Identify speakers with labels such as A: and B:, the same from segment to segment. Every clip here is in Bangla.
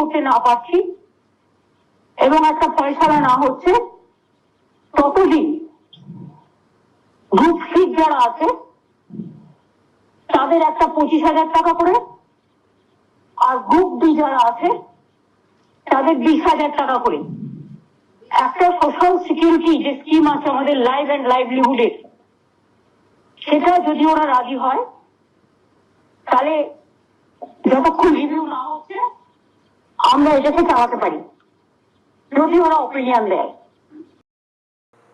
A: করতে না পারছি এবং একটা ফয়সালা না হচ্ছে, ততদিন গ্রুপ সি যারা আছে, তাদের একটা পঁচিশ হাজার টাকা করে, আর গ্রুপ ডি যারা আছে, তাদের বিশ হাজার টাকা করে। একটা সোশ্যাল সিকিউরিটি যে স্কিম আছে আমাদের লাইফ অ্যান্ড লাইভলিহুডের সেটা যদি ওরা রাজি হয়, তাহলে যতক্ষণ রিভিউ না হচ্ছে আমরা এটাকে চালাতে পারি। যদি ওরা ওপিনিয়ন দেয়।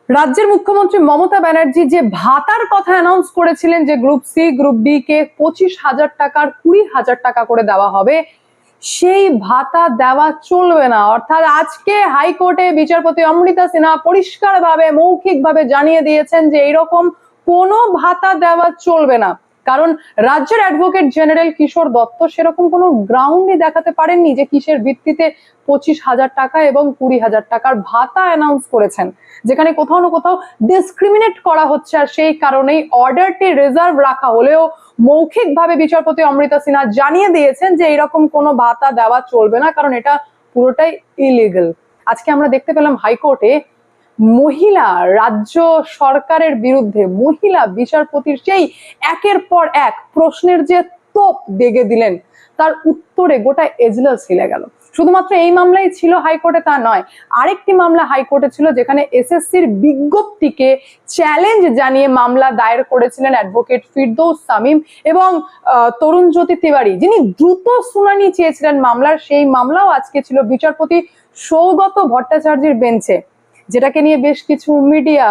B: রাজ্যের মুখ্যমন্ত্রী মমতা ব্যানার্জি যে ভাতার কথা অ্যানাউন্স করেছিলেন যে গ্রুপ সি গ্রুপ ডি কে পঁচিশ হাজার টাকার, কুড়ি হাজার টাকা করে দেওয়া হবে, সেই ভাতা দেওয়া চলবে না। অর্থাৎ আজকে হাইকোর্টে বিচারপতি অমৃতা সিনহা পরিষ্কারভাবে, মৌখিকভাবে জানিয়ে দিয়েছেন যে এইরকম কোনো ভাতা দেওয়া চলবে না। কারণ রাজ্যের অ্যাডভোকেট জেনারেল কিশোর দত্ত সেরকম কোনো গ্রাউন্ডই দেখাতে পারেননি যে কিসের ভিত্তিতে পঁচিশ হাজার টাকা এবং কুড়ি হাজার টাকার ভাতা অ্যানাউন্স করেছেন, যেখানে কোথাও না কোথাও ডিসক্রিমিনেট করা হচ্ছে আর সেই কারণেই অর্ডারটি রিজার্ভ রাখা হলেও মৌখিকভাবে বিচারপতি অমৃতা সিনহা জানিয়ে দিয়েছেন যে এরকম কোনো ভাতা দেওয়া চলবে না, কারণ এটা পুরোটাই ইলিগাল আজকে আমরা দেখতে পেলাম হাইকোর্টে মহিলা, রাজ্য সরকারের বিরুদ্ধে মহিলা বিচারপতির সেই একের পর এক প্রশ্নের যে তোপ দেগে দিলেন, তার উত্তরে গোটা এজলাস হিলে গেল। শুধুমাত্র এই মামলাই ছিল হাইকোর্টে, তা নয়, আরেকটি মামলা হাইকোর্টে ছিল যেখানে এসএসসির বিজ্ঞপ্তিকে চ্যালেঞ্জ জানিয়ে মামলা দায়ের করেছিলেন অ্যাডভোকেট ফিরদৌস সামিম এবং তরুণ জ্যোতি তিওয়ারি, যিনি দ্রুত শুনানি চেয়েছিলেন মামলার। সেই মামলাও আজকে ছিল বিচারপতি সৌগত ভট্টাচার্যের বেঞ্চে। যেটাকে নিয়ে বেশ কিছু মিডিয়া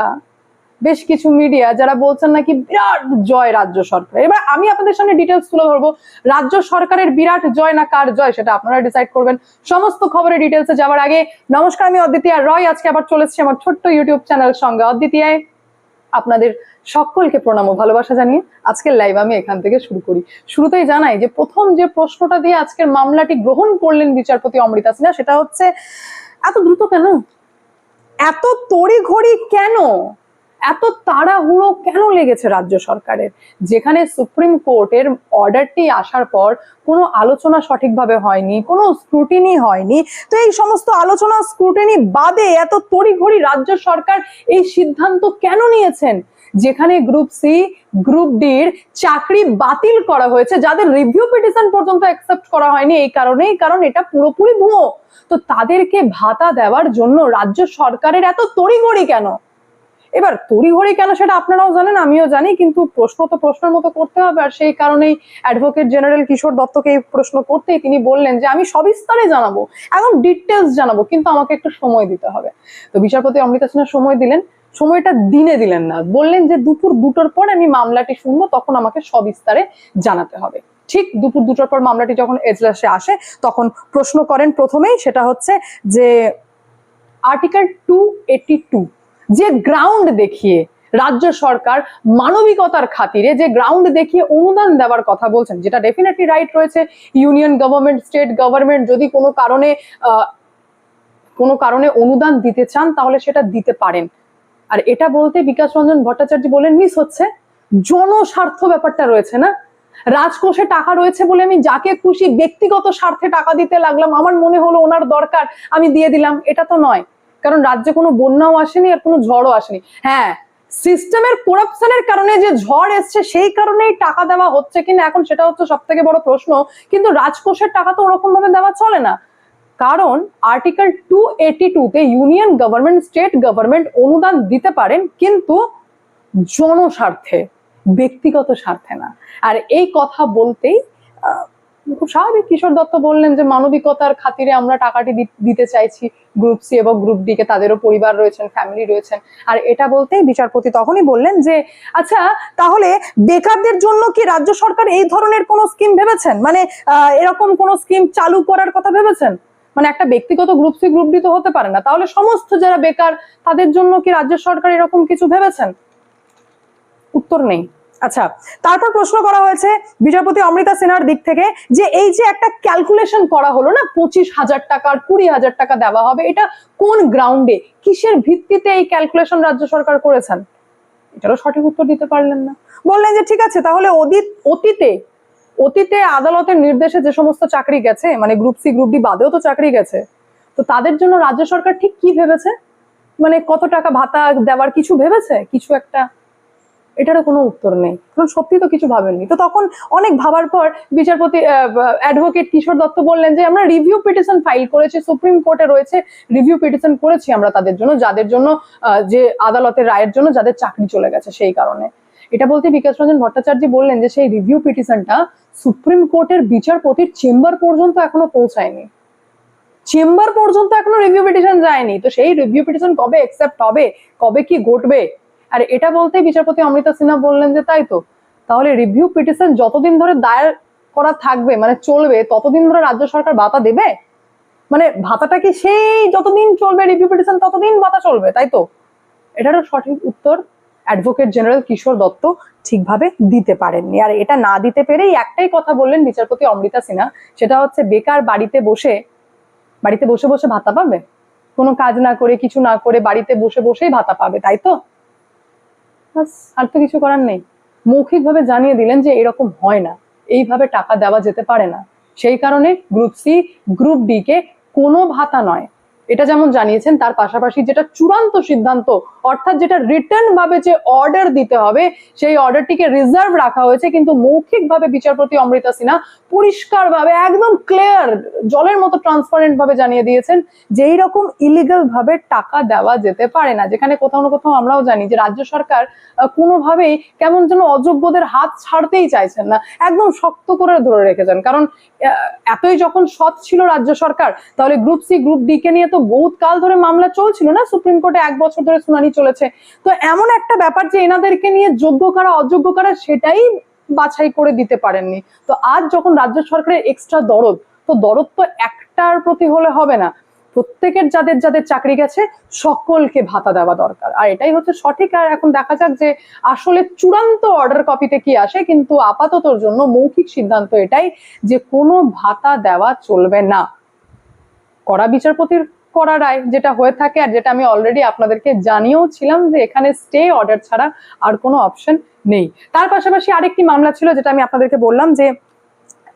B: বেশ কিছু মিডিয়া যারা বলছেন নাকি বিরাট জয় রাজ্য সরকার এবার আমি আপনাদের সামনে ডিটেলস তুলে ধরবো। রাজ্য সরকারের বিরাট জয় না কার জয় সেটা আপনারা ডিসাইড করবেন। সমস্ত খবরের ডিটেলসে যাওয়ার আগে নমস্কার, আমি অদ্বিতীয় রয়। আজকে আবার চলে এসেছি আমার ছোট্ট ইউটিউব চ্যানেল সঙ্গে। অদ্বিতীয়, আপনাদের সকলকে প্রণাম ও ভালোবাসা জানিয়ে আজকের লাইভ আমি এখান থেকে শুরু করি। শুরুতেই জানাই যে প্রথম যে প্রশ্নটা দিয়ে আজকের মামলাটি গ্রহণ করলেন বিচারপতি অমৃতা সিনহা, সেটা হচ্ছে, এত দ্রুত কেন? এত তড়িঘড়ি কেন? এত তাড়াহুড়ো কেন লেগেছে রাজ্য সরকারের? যেখানে সুপ্রিম কোর্টের অর্ডারটি আসার পর কোনো আলোচনা সঠিকভাবে হয়নি, কোনো স্ক্রুটিনি হয়নি, তো এই সমস্ত আলোচনা স্ক্রুটিনি বাদে এত তড়িঘড়ি রাজ্য সরকার এই সিদ্ধান্ত কেন নিয়েছেন? যেখানে গ্রুপ সি গ্রুপ ডির চাকরি বাতিল করা হয়েছে, যাদের রিভিউ পিটিশন পর্যন্ত অ্যাকসেপ্ট করা হয়নি, এই কারণেই, কারণ এটা পুরোপুরি ভুয়ো। তো তাদেরকে ভাতা দেওয়ার জন্য রাজ্য সরকারের এত তড়িঘড়ি কেন? এবার তড়িঘড়ি কেন সেটা আপনারাও জানেন, আমিও জানি, কিন্তু প্রশ্ন তো প্রশ্নের মতো করতে হবে, আর সেই কারণেই অ্যাডভোকেট জেনারেল কিশোর দত্তকে এই প্রশ্ন করতেই তিনি বললেন যে, আমি সবিস্তারে জানাব, এবং ডিটেলস জানাব, কিন্তু আমাকে একটু সময় দিতে হবে। তো বিচারপতি অমৃতা সিনহা সময় দিলেন। সময়টা দিনে দিলেন না। বললেন যে দুপুর দুটোর পর আমি মামলাটি শুনব, তখন আমাকে সবিস্তারে জানাতে হবে। ঠিক দুপুর দুটোর পর মামলাটি যখন এজলাসে আসে, তখন প্রশ্ন করেন প্রথমেই, সেটা হচ্ছে যে আর্টিকেল টু এইটি টু যে গ্রাউন্ড দেখিয়ে রাজ্য সরকার মানবিকতার খাতিরে যে গ্রাউন্ড দেখিয়ে অনুদান দেওয়ার কথা বলছেন, যেটা ডেফিনেটলি রাইট রয়েছে। ইউনিয়ন গভর্নমেন্ট স্টেট গভর্নমেন্ট যদি কোনো কারণে কোনো কারণে অনুদান দিতে চান, তাহলে সেটা দিতে পারেন। আর এটা বলতে বিকাশ রঞ্জন ভট্টাচার্য বলেন, মিস হচ্ছে, জনস্বার্থ ব্যাপারটা রয়েছে না? রাজকোষে টাকা রয়েছে বলে আমি যাকে খুশি ব্যক্তিগত স্বার্থে টাকা দিতে লাগলাম, আমার মনে হলো ওনার দরকার, আমি দিয়ে দিলাম। এটা তো নয়, কারণ রাজ্যে কোনো বন্যাও আসেনি আর কোনো ঝড়ও আসেনি। হ্যাঁ সিস্টেমের করাপশনের কারণে যে ঝড় এসছে, সেই কারণেই টাকা দেওয়া হচ্ছে কিনা? এখন সেটা হচ্ছে সব থেকে বড় প্রশ্ন, কিন্তু রাজকোষের টাকা তো ওরকম ভাবে দেওয়া চলে না। কারণ আর্টিকেল টু এইটি টুতে ইউনিয়ন গভর্নমেন্ট স্টেট গভর্নমেন্ট অনুদান দিতে পারেন, কিন্তু জনস্বার্থে, ব্যক্তিগত স্বার্থে না। আর এই কথা বলতেই খুব স্বাভাবিক, কিশোর দত্ত বললেন যে মানবিকতার খাতিরে আমরা টাকাটি দিতে চাইছি। গ্রুপ সি এবং গ্রুপ ডি কে তাদেরও পরিবার রয়েছেন ফ্যামিলি রয়েছেন। আর এটা বলতেই বিচারপতি তখনই বললেন যে আচ্ছা তাহলে বেকারদের জন্য কি রাজ্য সরকার এই ধরনের কোনো স্কিম ভেবেছেন? মানে এরকম কোনো স্কিম চালু করার কথা ভেবেছেন? মানে একটা ব্যক্তিগত গ্রুপ সি গ্রুপ ডি তো হতে পারে না। তাহলে সমস্ত যারা বেকার, তাদের জন্য কি রাজ্য সরকার এরকম কিছু ভেবেছেন? উত্তর নেই। আচ্ছা তারপর প্রশ্ন করা হয়েছে বিচারপতি অমৃতা সিনহার দিক থেকে যে এই যে একটা ক্যালকুলেশন করা হলো না, পঁচিশ হাজার টাকা আর কুড়ি হাজার টাকা দেওয়া হবে, এটা কোন গ্রাউন্ডে কিসের ভিত্তিতে এই ক্যালকুলেশন রাজ্য সরকার করেছেন? এটারও সঠিক উত্তর দিতে পারলেন না। বললেন যে, ঠিক আছে, তাহলে অতীত অতীতে অতীতে আদালতের নির্দেশে যে সমস্ত চাকরি গেছে মানে গ্রুপ সি গ্রুপ ডি বাদেও তো চাকরি গেছে, তো তাদের জন্য রাজ্য সরকার ঠিক কি ভেবেছে? মানে কত টাকা ভাতা দেওয়ার কিছু ভেবেছে? কিছু একটা? এটারও কোনো উত্তর নেই। কারণ সত্যি তো কিছু ভাবেননি। তো তখন অনেক ভাবার পর বিচারপতি অ্যাডভোকেট কিশোর দত্ত বললেন যে, আমরা রিভিউ পিটিশন ফাইল করেছি, সুপ্রিম কোর্টে রয়েছে রিভিউ পিটিশন করেছি আমরা তাদের জন্য, যাদের জন্য যে আদালতের রায়ের জন্য যাদের চাকরি চলে গেছে সেই কারণে। এটা বলতে বিকাশ রঞ্জন ভট্টাচার্য বললেন যে, সেই রিভিউ পিটিশনটা সুপ্রিম কোর্টের বিচারপতির চেম্বার পর্যন্ত এখনও পৌঁছায়নি। চেম্বার পর্যন্ত এখনও রিভিউ পিটিশন যায়নি। তো সেই রিভিউ পিটিশন কবে অ্যাকসেপ্ট হবে, কবে কি ঘটবে? আর এটা বলতে বিচারপতি অমৃতা সিনহা বললেন যে তাই তো, তাহলে রিভিউ পিটিশন যতদিন ধরে দায়ের করা থাকবে মানে চলবে, ততদিন ধরে রাজ্য সরকার ভাতা দেবে? মানে ভাতাটা কি সেই যতদিন চলবে রিভিউ পিটিশন ততদিন ভাতা চলবে, তাই তো? এটারও সঠিক উত্তর অ্যাডভোকেট জেনারেল কিশোর দত্ত ঠিকভাবে দিতে পারেননি। আর এটা না দিতে পেরেই একটাই কথা বললেন বিচারপতি অমৃতা সিনহা, সেটা হচ্ছে বেকার বাড়িতে বসে বাড়িতে বসে বসে ভাতা পাবে? কোনো কাজ না করে, কিছু না করে বাড়িতে বসে বসেই ভাতা পাবে, তাই তো? আর তো কিছু করার নেই। মৌখিকভাবে জানিয়ে দিলেন যে এরকম হয় না। এইভাবে টাকা দেওয়া যেতে পারে না। সেই কারণে গ্রুপ সি, গ্রুপ ডি কে কোনো ভাতা নয়। এটা যেমন জানিয়েছেন, তার পাশাপাশি যেটা চূড়ান্ত সিদ্ধান্ত, অর্থাৎ যেটা রিটার্ন ভাবে যে অর্ডার দিতে হবে, সেই অর্ডারটিকে রিজার্ভ রাখা হয়েছে, কিন্তু মৌখিকভাবে বিচারপতি অমৃতা সিনহা পরিষ্কারভাবে, একদম ক্লিয়ার জলের মতো ট্রান্সপারেন্ট ভাবে জানিয়ে দিয়েছেন যে এইরকম ইলিগাল ভাবে টাকা দেওয়া যেতে পারে না। যেখানে কোথাও না কোথাও আমরাও জানি যে রাজ্য সরকার কোনোভাবেই কেমন যেন অযোগ্যদের হাত ছাড়তেই চাইছেন না। একদম শক্ত করে ধরে রেখেছেন। কারণ এতই যখন সৎ ছিল রাজ্য সরকার, তাহলে গ্রুপ সি গ্রুপ ডি কে নিয়ে বহুত কাল ধরে মামলা চলছিল না? সুপ্রিম কোর্টে এক বছর ধরে শুনানি চলেছে। তো এমন একটা ব্যাপার যে এনাদেরকে নিয়ে যোগ্য কারা অযোগ্য কারা সেটাই বাছাই করে দিতে পারেননি। তো আজ যখন রাজ্য সরকারের এক্সট্রা দরদ, তো দরদ তো একটার প্রতি হলে হবে না। প্রত্যেকের যাদের যাদের চাকরি গেছে, সকলকে ভাতা দেওয়া দরকার। আর এটাই হচ্ছে সঠিক। আর এখন দেখা যাক যে আসলে চূড়ান্ত অর্ডার কপিতে কি আসে, কিন্তু আপাততর জন্য মৌখিক সিদ্ধান্ত এটাই যে কোনো ভাতা দেওয়া চলবে না। করা বিচারপতির করা রায় যেটা হয়ে থাকে আর যেটা আমি অলরেডি আপনাদেরকে জানিয়েও ছিলাম যে এখানে স্টে অর্ডার ছাড়া আর কোনো অপশন নেই। তার পাশাপাশি আরেকটি মামলা ছিল যেটা আমি আপনাদেরকে বললাম যে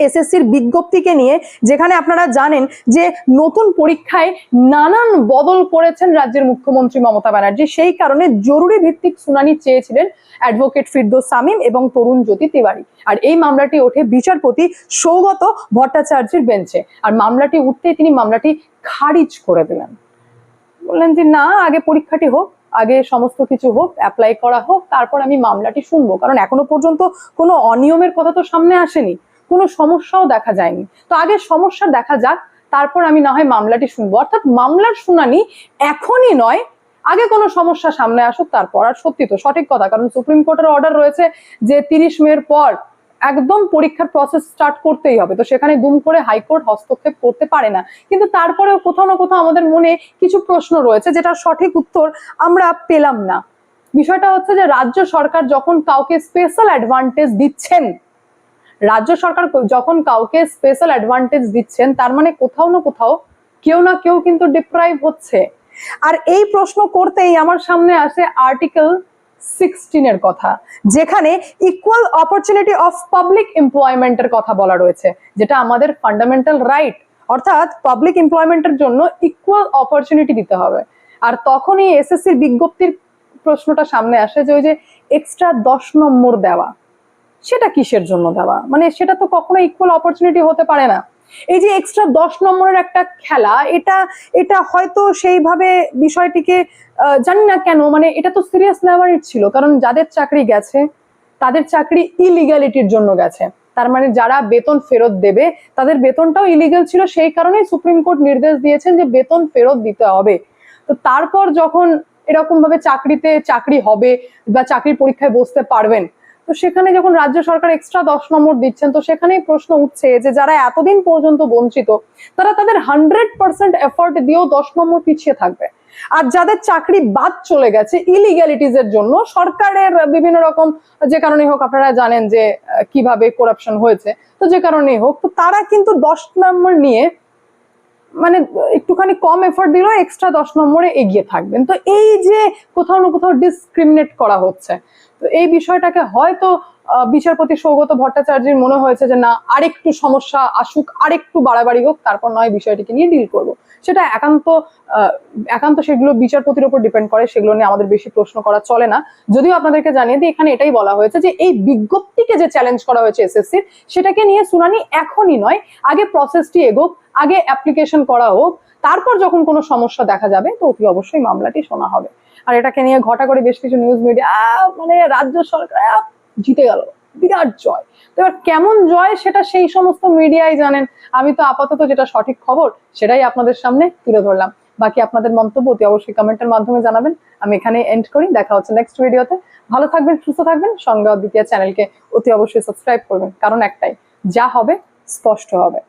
B: এসএসসির বিজ্ঞপ্তিকে নিয়ে যেখানে আপনারা জানেন যে নতুন পরীক্ষায় নানান বদল করেছেন রাজ্যের মুখ্যমন্ত্রী মমতা ব্যানার্জি। সেই কারণে জরুরি ভিত্তিক শুনানি চেয়েছিলেন অ্যাডভোকেট ফিরদোস সামিম এবং তরুণ জ্যোতি তিওয়ারি। আর এই মামলাটি ওঠে বিচারপতি সৌগত ভট্টাচার্যের বেঞ্চে আর মামলাটি উঠতেই তিনি মামলাটি খারিজ করে দিলেন। বললেন যে, না, আগে পরীক্ষাটি হোক, আগে সমস্ত কিছু হোক অ্যাপ্লাই করা হোক, তারপর আমি মামলাটি শুনব। কারণ এখনও পর্যন্ত কোনো অনিয়মের কথা তো সামনে আসেনি, কোনো সমস্যাও দেখা যায়নি। তো আগে সমস্যা দেখা যাক, তারপর আমি না হয় মামলাটি শুনব। অর্থাৎ মামলার শুনানি এখনই নয়, আগে কোনো সমস্যা সামনে আসুক, তারপর আর সত্যি তো সঠিক কথা। কারণ সুপ্রিম কোর্টের অর্ডার রয়েছে যে, তিরিশ মের পর একদম পরীক্ষার প্রসেস স্টার্ট করতেই হবে। তো সেখানে দুম করে হাইকোর্ট হস্তক্ষেপ করতে পারে না। কিন্তু তারপরেও কোথাও না কোথাও আমাদের মনে কিছু প্রশ্ন রয়েছে, যেটার সঠিক উত্তর আমরা পেলাম না। বিষয়টা হচ্ছে যে, রাজ্য সরকার যখন কাউকে স্পেশাল অ্যাডভান্টেজ দিচ্ছেন, রাজ্য সরকার যখন কাউকে স্পেশাল অ্যাডভান্টেজ দিচ্ছেন, তার মানে কোথাও না কোথাও কেউ না কেউ কিন্তু ডিপ্রাইভ হচ্ছে। আর এই প্রশ্ন করতেই আমার সামনে আসে আর্টিকেল সিক্সটিনের কথা, যেখানে ইকুয়াল অপরচুনিটি অফ পাবলিক এমপ্লয়মেন্টের কথা বলা রয়েছে, যেটা আমাদের ফান্ডামেন্টাল রাইট অর্থাৎ পাবলিক এমপ্লয়মেন্টের জন্য ইকুয়াল অপরচুনিটি দিতে হবে। আর তখনই এসএসসির বিজ্ঞপ্তির প্রশ্নটা সামনে আসে যে ওই যে এক্সট্রা দশ নম্বর দেওয়া, সেটা কিসের জন্য দেওয়া? মানে সেটা তো কখনো ইকুয়াল অপরচুনিটি হতে পারে না। এই যে এক্সট্রা দশ নম্বরের একটা খেলা, এটা এটা হয়তো সেইভাবে বিষয়টিকে জানি না কেন মানে এটা তো সিরিয়াস নেওয়ারই ছিল, কারণ যাদের চাকরি গেছে, তাদের চাকরি ইলিগালিটির জন্য গেছে। তার মানে যারা বেতন ফেরত দেবে, তাদের বেতনটাও ইলিগাল ছিল, সেই কারণেই সুপ্রিম কোর্ট নির্দেশ দিয়েছেন যে বেতন ফেরত দিতে হবে। তো তারপর যখন এরকম ভাবে চাকরিতে চাকরি হবে বা চাকরির পরীক্ষায় বসতে পারবেন তো সেখানে যখন রাজ্য সরকার এক্সট্রা দশ নম্বর দিচ্ছেন, তো সেখানেই প্রশ্ন উঠছে যে যারা এতদিন পর্যন্ত বঞ্চিত, তারা তাদের হান্ড্রেড পার্সেন্ট এফর্ট দিয়েও দশ নম্বর পিছিয়ে থাকবে। আর যাদের চাকরি বাদ চলে গেছে ইলিগ্যালিটিস এর জন্য, সরকারের বিভিন্ন রকম যে কারণে হোক, আপনারা জানেন যে কীভাবে করাপশন হয়েছে, তো যে কারণেই হোক, তো তারা কিন্তু দশ নম্বর নিয়ে মানে একটুখানি কম এফোর্ট দিলেও এক্সট্রা দশ নম্বরে এগিয়ে থাকবেন। তো এই যে কোথাও না কোথাও ডিসক্রিমিনেট করা হচ্ছে তো এই বিষয়টাকে হয়তো বিচারপতি সৌগত ভট্টাচার্যের মনে হয়েছে যে না, আরেকটু সমস্যা আসুক, আরেকটু বাড়াবাড়ি হোক, তারপর নয় বিষয়টিকে নিয়ে ডিল করব। সেটা একান্ত একান্ত সেগুলো বিচারপতির উপর ডিপেন্ড করে, সেগুলো নিয়ে আমাদের বেশি প্রশ্ন করা চলে না। যদিও আপনাদেরকে জানিয়ে দিই, এখানে এটাই বলা হয়েছে যে এই বিজ্ঞপ্তিকে যে চ্যালেঞ্জ করা হয়েছে এসএসসির সেটাকে নিয়ে শুনানি এখনই নয়, আগে প্রসেসটি এগোক, আগে অ্যাপ্লিকেশন করা হোক, তারপর যখন কোনো সমস্যা দেখা যাবে, তো অতি অবশ্যই মামলাটি শোনা হবে। আর এটাকে নিয়ে ঘটা করে বেশ কিছু নিউজ মিডিয়া মানে রাজ্য সরকার জিতে গেল। বিরাট জয়। তো এবার কেমন জয় সেটা সেই সমস্ত মিডিয়াই জানেন। আমি তো আপাতত যেটা সঠিক খবর, সেটাই আপনাদের সামনে তুলে ধরলাম। বাকি আপনাদের মন্তব্য অতি অবশ্যই কমেন্টের মাধ্যমে জানাবেন। আমি এখানে এন্ড করি। দেখা হচ্ছে নেক্সট ভিডিওতে ভালো থাকবেন, সুস্থ থাকবেন। সঙ্গে অদ্বিতীয় চ্যানেলকে অতি অবশ্যই সাবস্ক্রাইব করবেন। কারণ একটাই, যা হবে, স্পষ্ট হবে।